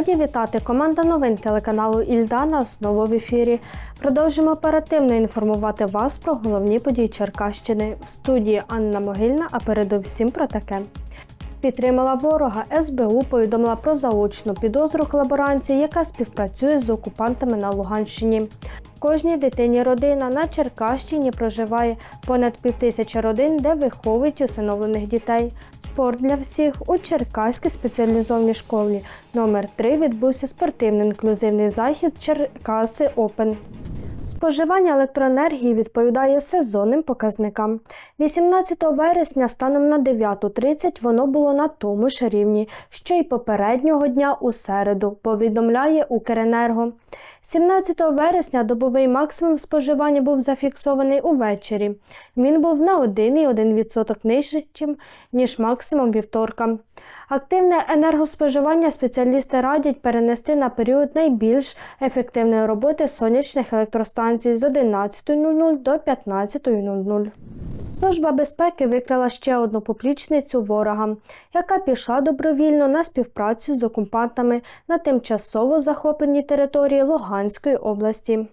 Раді вітати команда новин телеканалу Ільдана знову в ефірі. Продовжимо оперативно інформувати вас про головні події Черкащини. В студії Анна Могильна, а передовсім про таке. Підтримала ворога. СБУ повідомила про заочну підозру колаборанції, яка співпрацює з окупантами на Луганщині. Кожній дитині родина на Черкащині проживає понад півтисячі родин, де виховують усиновлених дітей. Спорт для всіх у Черкаській спеціалізованій школі номер 3 відбувся спортивно-інклюзивний захід Черкаси Опен. Споживання електроенергії відповідає сезонним показникам. 18 вересня станом на 9.30 воно було на тому ж рівні, що й попереднього дня у середу, повідомляє Укренерго. 17 вересня добовий максимум споживання був зафіксований увечері. Він був на 1,1% нижчим, ніж максимум вівторка. Активне енергоспоживання спеціалісти радять перенести на період найбільш ефективної роботи сонячних електростанцій з 11.00 до 15.00. Служба безпеки викрила ще одну поплічницю ворога, яка пішла добровільно на співпрацю з окупантами на тимчасово захопленій території Луганської області.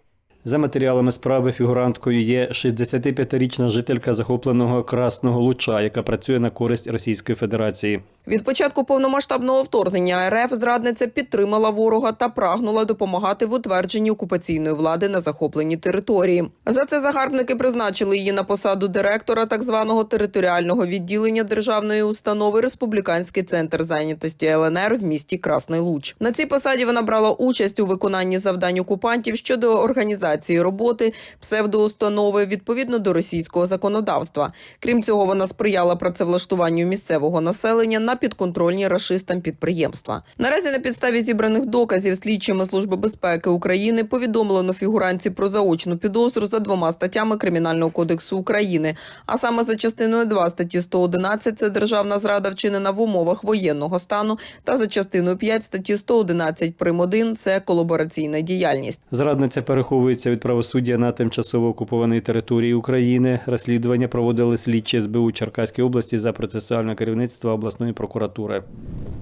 За матеріалами справи фігуранткою є 65-річна жителька захопленого Красного Луча, яка працює на користь Російської Федерації. Від початку повномасштабного вторгнення РФ зрадниця підтримала ворога та прагнула допомагати в утвердженні окупаційної влади на захопленій території. За це загарбники призначили її на посаду директора так званого територіального відділення державної установи Республіканський центр зайнятості ЛНР в місті Красний Луч. На цій посаді вона брала участь у виконанні завдань окупантів щодо організації роботи псевдоустанови відповідно до російського законодавства. Крім цього, вона сприяла працевлаштуванню місцевого населення на підконтрольні рашистам підприємства. Наразі на підставі зібраних доказів слідчими служби безпеки України повідомлено фігуранці про заочну підозру за двома статтями Кримінального кодексу України, а саме за частиною 2 статті 111 – це державна зрада вчинена в умовах воєнного стану, та за частиною 5 статті 111 прим. 1 – це колабораційна діяльність. Зрадниця переховується від правосуддя на тимчасово окупованій території України. Розслідування проводили слідчі СБУ Черкаської області за процесуальне керівництво обласної прокуратури.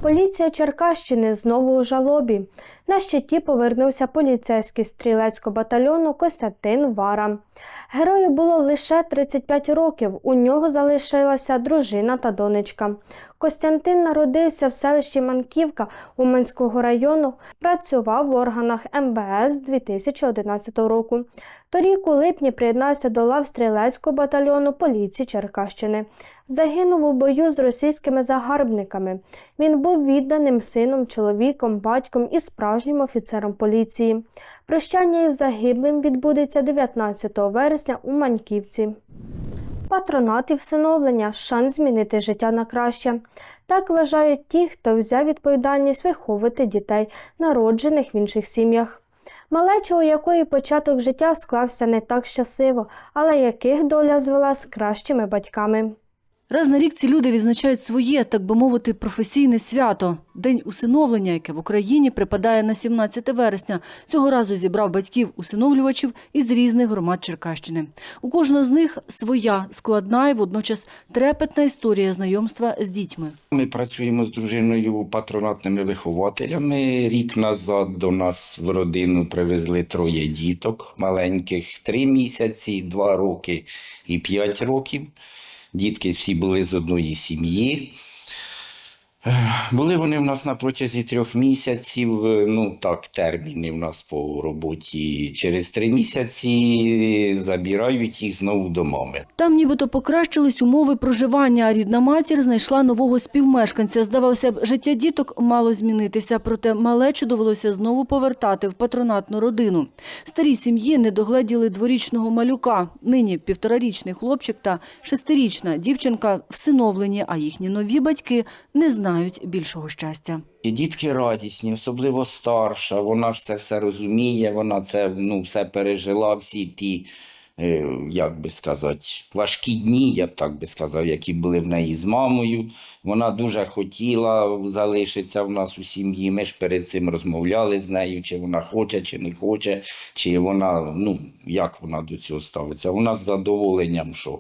Поліція Черкащини знову у жалобі. На щиті повернувся поліцейський стрілецького батальйону Костянтин Вара. Герою було лише 35 років. У нього залишилася дружина та донечка. Костянтин народився в селищі Манківка Уманського району, працював в органах МБС 2011 року. Торік у липні приєднався до лав стрілецького батальйону поліції Черкащини. Загинув у бою з російськими загарбниками. Він був відданим сином, чоловіком, батьком і справжнім офіцером поліції. Прощання із загиблим відбудеться 19 вересня у Маньківці. Патронат і всиновлення шанс змінити життя на краще. Так вважають ті, хто взяв відповідальність виховувати дітей, народжених в інших сім'ях. Малеча, у якої початок життя склався не так щасливо, але яких доля звела з кращими батьками. Раз на рік ці люди відзначають своє, так би мовити, професійне свято День усиновлення, яке в Україні припадає на 17 вересня. Цього разу зібрав батьків усиновлювачів із різних громад Черкащини. У кожного з них своя складна і водночас трепетна історія знайомства з дітьми. Ми працюємо з дружиною патронатними вихователями. Рік назад до нас в родину привезли троє діток маленьких: три місяці, два роки і п'ять років. Дітки всі були з одної сім'ї. Були вони в нас на протязі трьох місяців. е, Ну так, терміни в нас по роботі. Через три місяці забирають їх знову до мами. Там нібито покращились умови проживання, рідна матір знайшла нового співмешканця. Здавалося б, життя діток мало змінитися, проте малечу довелося знову повертати в патронатну родину. Старі сім'ї не догледіли дворічного малюка. Нині півторарічний хлопчик та шестирічна дівчинка всиновлені, а їхні нові батьки не знають більшого щастя. І дітки радісні, особливо старша. Вона ж це все розуміє, вона це ну, все пережила, всі ті, е, як би сказати, важкі дні, я б так би сказав, які були в неї з мамою. Вона дуже хотіла залишитися в нас у сім'ї. Ми ж перед цим розмовляли з нею, чи вона хоче, чи не хоче, чи вона, ну, як вона до цього ставиться. Вона з задоволенням, що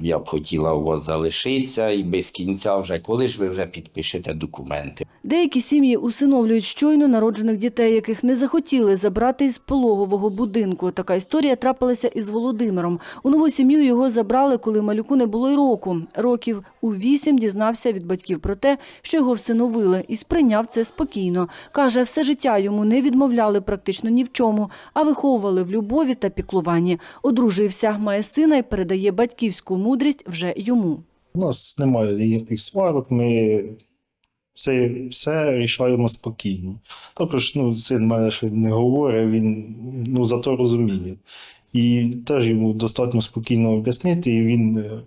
я б хотіла у вас залишитися і без кінця вже, коли ж ви вже підпишете документи. Деякі сім'ї усиновлюють щойно народжених дітей, яких не захотіли забрати із пологового будинку. Така історія трапилася із Володимиром. У нову сім'ю його забрали, коли малюку не було й року. Років у вісім дізнався від батьків про те, що його всиновили, і сприйняв це спокійно. Каже, все життя йому не відмовляли практично ні в чому, а виховували в любові та піклуванні. Одружився, має сина і передає батьківську мудрість вже йому. У нас немає ніяких сварок, ми все, все рішаємо спокійно. Також ну, син мене ще не говорить, він ну, зато розуміє. І теж йому достатньо спокійно об'яснити, і він е,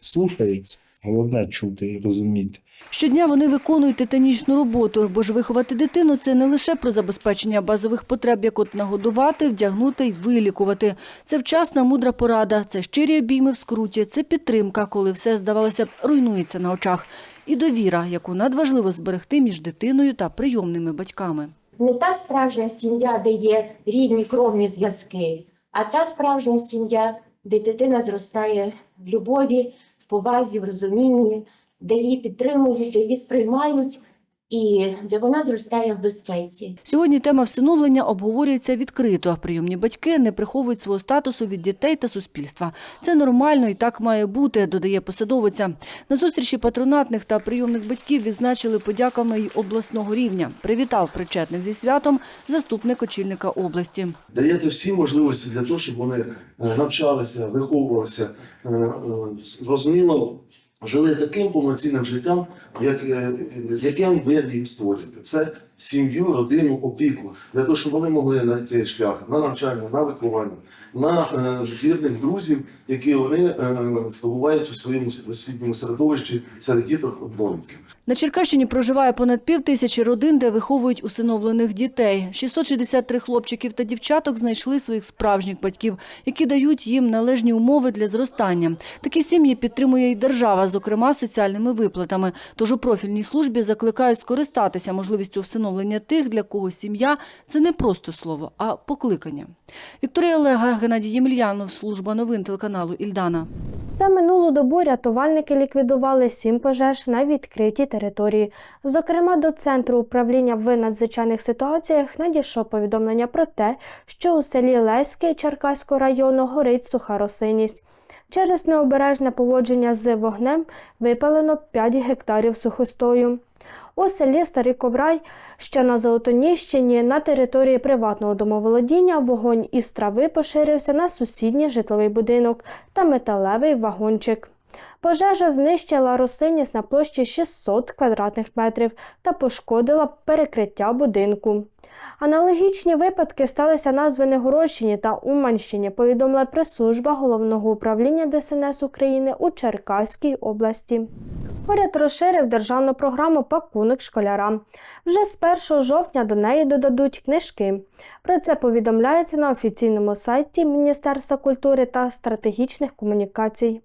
слухається. Головне чути і розуміти. Щодня вони виконують титанічну роботу, бо ж виховати дитину – це не лише про забезпечення базових потреб, як от нагодувати, вдягнути й вилікувати. Це вчасна мудра порада, це щирі обійми в скруті, це підтримка, коли все, здавалося б, руйнується на очах. І довіра, яку надважливо зберегти між дитиною та прийомними батьками. не та справжня сім'я, де є рідні кровні зв'язки, а та справжня сім'я, де дитина зростає в любові, повазі, в розумінні, де її підтримують, де її сприймають і де вона зростає в безпеці. Сьогодні тема всиновлення обговорюється відкрито. Прийомні батьки не приховують свого статусу від дітей та суспільства. Це нормально і так має бути, додає посадовиця. На зустрічі патронатних та прийомних батьків відзначили подяками й обласного рівня. Привітав причетних зі святом заступник очільника області. даєте всі можливості для того, щоб вони е, навчалися, виховувалися, е, е, зрозуміло, жили таким повноцінним життям, як, е, яким ви їм створюєте. Це сім'ю, родину, опіку, для того, щоб вони могли знайти шлях на навчання, на виховання, на е, вірних друзів, які вони е, здобувають у своєму освітньому середовищі серед діток однолітків. На Черкащині проживає понад пів тисячі родин, де виховують усиновлених дітей. 663 хлопчиків та дівчаток знайшли своїх справжніх батьків, які дають їм належні умови для зростання. Такі сім'ї підтримує і держава, зокрема соціальними виплатами. Тож у профільній службі закликають скористатися можливістю всиновлення тих, для кого сім'я – це не просто слово, а покликання. Вікторія Олега, Геннадій Ємельянов, служба новин телеканалу «Ільдана». За минулу добу рятувальники ліквідували сім пожеж на відкритій території. Зокрема, до центру управління в надзвичайних ситуаціях надійшло повідомлення про те, що у селі Леське Черкаського району горить суха рослинність. Через необережне поводження з вогнем випалено 5 гектарів сухостою. У селі Старий Коврай, що на Золотоніщині, на території приватного домоволодіння, вогонь із трави поширився на сусідній житловий будинок та металевий вагончик. Пожежа знищила рослинність на площі 600 квадратних метрів та пошкодила перекриття будинку. Аналогічні випадки сталися на Звенигородщині та Уманщині, повідомила прес-служба Головного управління ДСНС України у Черкаській області. Уряд розширив державну програму Пакунок школярам. Вже з 1 жовтня до неї додадуть книжки. Про це повідомляється на офіційному сайті Міністерства культури та стратегічних комунікацій.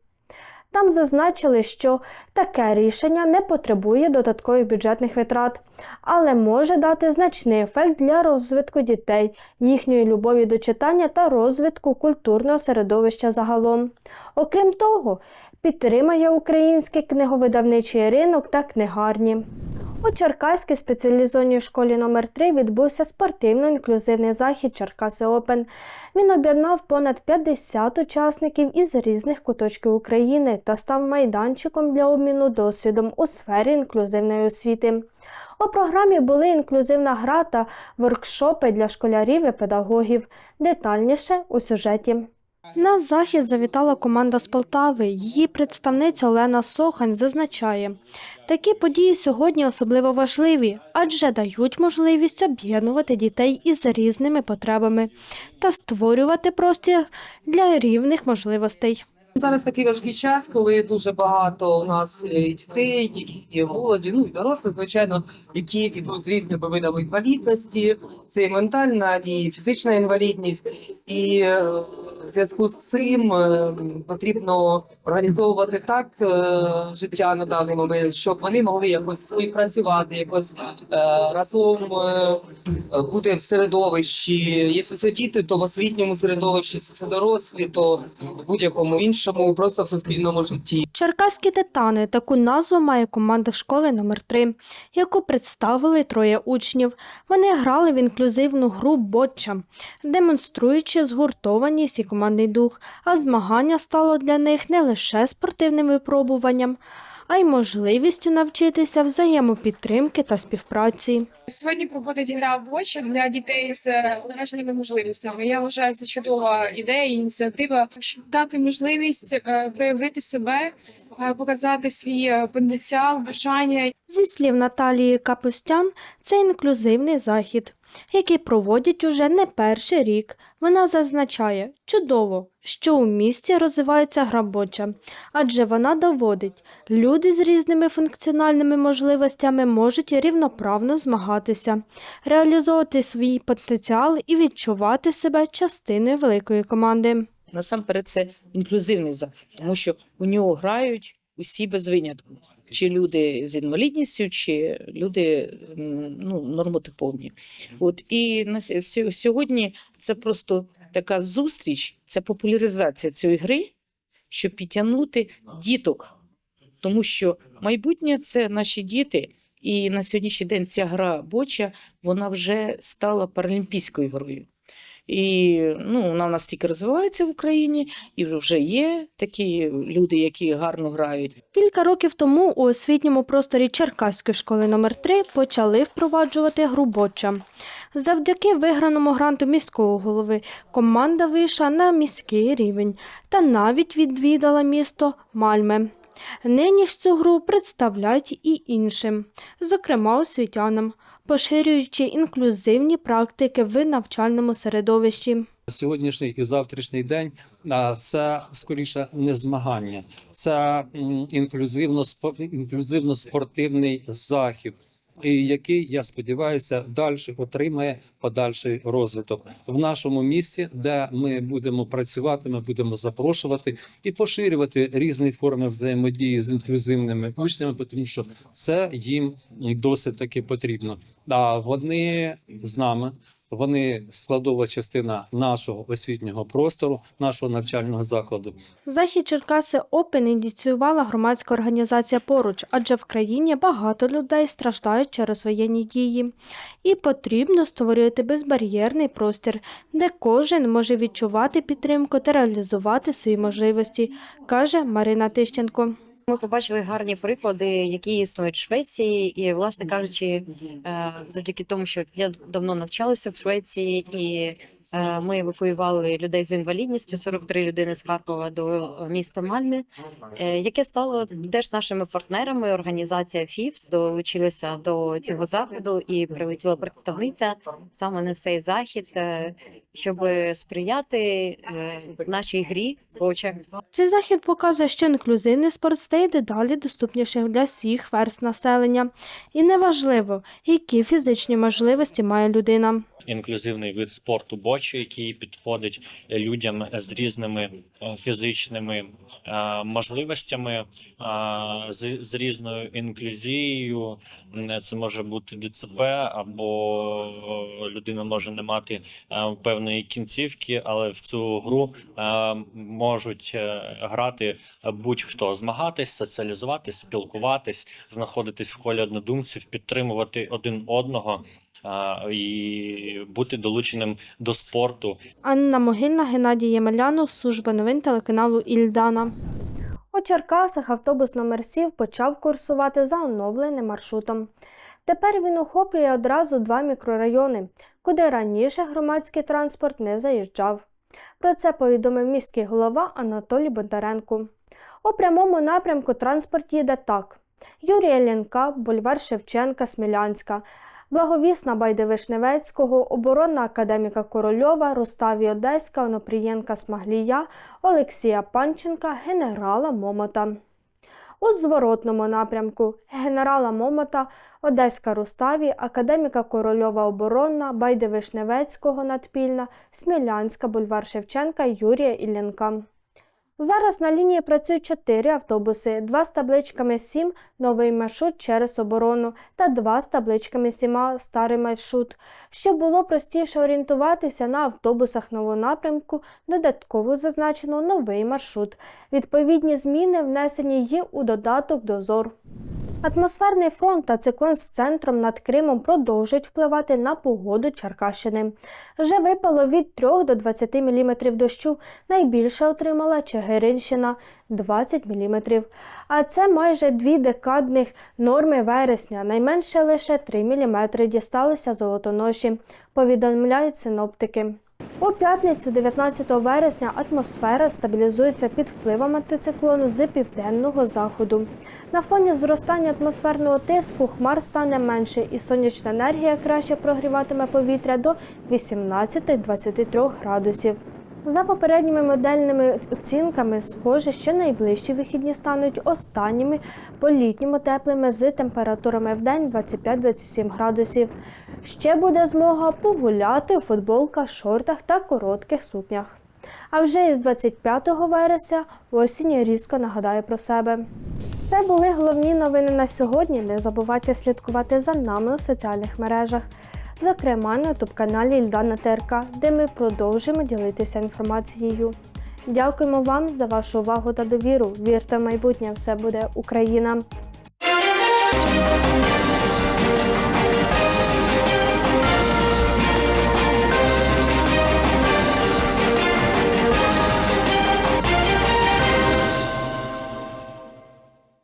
Там зазначили, що таке рішення не потребує додаткових бюджетних витрат, але може дати значний ефект для розвитку дітей, їхньої любові до читання та розвитку культурного середовища загалом. Окрім того, підтримає український книговидавничий ринок та книгарні. У Черкаській спеціалізованій школі номер 3 відбувся спортивно-інклюзивний захід Черкаси Опен. Він об'єднав понад 50 учасників із різних куточків України та став майданчиком для обміну досвідом у сфері інклюзивної освіти. У програмі були інклюзивна гра та воркшопи для школярів і педагогів. Детальніше у сюжеті. На захід завітала команда з Полтави. Її представниця Олена Сохань зазначає, такі події сьогодні особливо важливі, адже дають можливість об'єднувати дітей із різними потребами та створювати простір для рівних можливостей. Зараз такий важкий час, коли дуже багато у нас е, і дітей, і молоді, ну і дорослих, звичайно, які йдуть з різними видами інвалідності. Це і ментальна, і фізична інвалідність. І е, в зв'язку з цим е, потрібно організовувати так життя на даний момент, щоб вони могли якось співпрацювати, якось разом бути в середовищі. Якщо це діти, то в освітньому середовищі, якщо це дорослі, то в будь-якому іншому, просто в суспільному житті. Черкаські титани таку назву має команда школи номер 3 яку представили троє учнів. Вони грали в інклюзивну гру Боча, демонструючи згуртованість і командний дух, а змагання стало для них не лише спортивним випробуванням, а й можливістю навчитися взаємопідтримки та співпраці. Сьогодні проходить гра в очі для дітей з обмеженими можливостями. Я вважаю, це чудова ідея, ініціатива, щоб дати можливість е, проявити себе, показати свій е, потенціал, бажання Зі слів Наталії Капустян, це інклюзивний захід, який проводять уже не перший рік. Вона зазначає, чудово, що у місті розвивається грабоча, адже вона доводить, люди з різними функціональними можливостями можуть рівноправно змагатися, реалізовувати свій потенціал і відчувати себе частиною великої команди. Насамперед, це інклюзивний захід, тому що у нього грають усі без винятку. Чи люди з інвалідністю, чи люди ну, нормотиповні. От і на сь- сьогодні це просто така зустріч, це популяризація цієї гри, щоб підтягнути діток. Тому що майбутнє це наші діти, і на сьогоднішній день ця гра боча вона вже стала паралімпійською грою. І ну, вона в нас тільки розвивається в Україні, і вже- є такі люди, які гарно грають. Кілька років тому у освітньому просторі Черкаської школи номер 3 почали впроваджувати гру «Боча». Завдяки виграному гранту міського голови команда вийшла на міський рівень та навіть відвідала місто Мальме. Нині ж цю гру представляють і іншим, зокрема освітянам, поширюючи інклюзивні практики в навчальному середовищі. Сьогоднішній і завтрашній день це скоріше не змагання, це інклюзивно інклюзивно спортивний захід. Який я сподіваюся далі отримає подальший розвиток в нашому місті, де ми будемо працювати, ми будемо запрошувати і поширювати різні форми взаємодії з інклюзивними учнями, тому що це їм досить таки потрібно. А вони з нами, вони складова частина нашого освітнього простору, нашого навчального закладу. Захід Черкаси Опен ініціювала громадська організація поруч, адже в країні багато людей страждають через воєнні дії. І потрібно створювати безбар'єрний простір, де кожен може відчувати підтримку та реалізувати свої можливості, каже Марина Тищенко. Ми побачили гарні приклади, які існують в Швеції, і, власне кажучи, е, завдяки тому, що я давно навчалася в Швеції, і е, ми евакуювали людей з інвалідністю, 43 людини з Харкова до міста Мальмі, е, яке стало теж нашими партнерами. Організація ФІФС долучилася до цього заходу і прилетіла представниця саме на цей захід, щоб сприяти нашій грі. Цей захід показує, що інклюзивний спорт стає дедалі доступнішим для всіх верст населення, і неважливо, які фізичні можливості має людина. інклюзивний вид спорту бочі, який підходить людям з різними е, фізичними е, можливостями, е, з, різною інклюзією. Це може бути ДЦП, або людина може не мати певної кінцівки, але в цю гру можуть грати будь-хто змагатись, соціалізуватись, спілкуватись, знаходитись в колі однодумців, підтримувати один одного. І бути долученим до спорту, Анна Могильна, Геннадій Ємелянов, служба новин телеканалу Ільдана. У Черкасах автобус номер 7 почав курсувати за оновленим маршрутом. Тепер він охоплює одразу два мікрорайони, куди раніше громадський транспорт не заїжджав. Про це повідомив міський голова Анатолій Бондаренко. У прямому напрямку транспорт їде так: Юрія Лянка, бульвар Шевченка, Смілянська, Благовісна Байдевишневецького, оборонна академіка Корольова, Руставі Одеська, Онопрієнка Смаглія, Олексія Панченка, генерала Момота. У зворотному напрямку генерала Момота, Одеська Руставі, Академіка Корольова Оборонна, Байди Вишневецького Надпільна, Смілянська, Бульвар Шевченка, Юрія Іллєнка. Зараз на лінії працюють чотири автобуси, два з табличками 7 новий маршрут через оборону та два з табличками 7 старий маршрут. Щоб було простіше орієнтуватися на автобусах нового напрямку, додатково зазначено новий маршрут. Відповідні зміни внесені є у додаток дозор. Атмосферний фронт та циклон з центром над Кримом продовжують впливати на погоду Черкащини. Вже випало від 3 до 20 мм дощу. Найбільше отримала Чигиринщина 20 мм. А це майже дві декадних норми вересня. Найменше лише 3 мм дісталися золотоноші, повідомляють синоптики. У п'ятницю, 19 вересня, атмосфера стабілізується під впливом антициклону з південного заходу. На фоні зростання атмосферного тиску хмар стане менше, і сонячна енергія краще прогріватиме повітря до 18-23 градусів. За попередніми модельними оцінками, схоже, що найближчі вихідні стануть останніми по літньому теплими з температурами в день 25-27 градусів. Ще буде змога погуляти у футболках, шортах та коротких сукнях. А вже із 25 вересня осінь різко нагадає про себе. Це були головні новини на сьогодні. Не забувайте слідкувати за нами у соціальних мережах, зокрема на ютуб-каналі Ільдана ТРК, де ми продовжимо ділитися інформацією. Дякуємо вам за вашу увагу та довіру. Вірте в майбутнє, все буде Україна!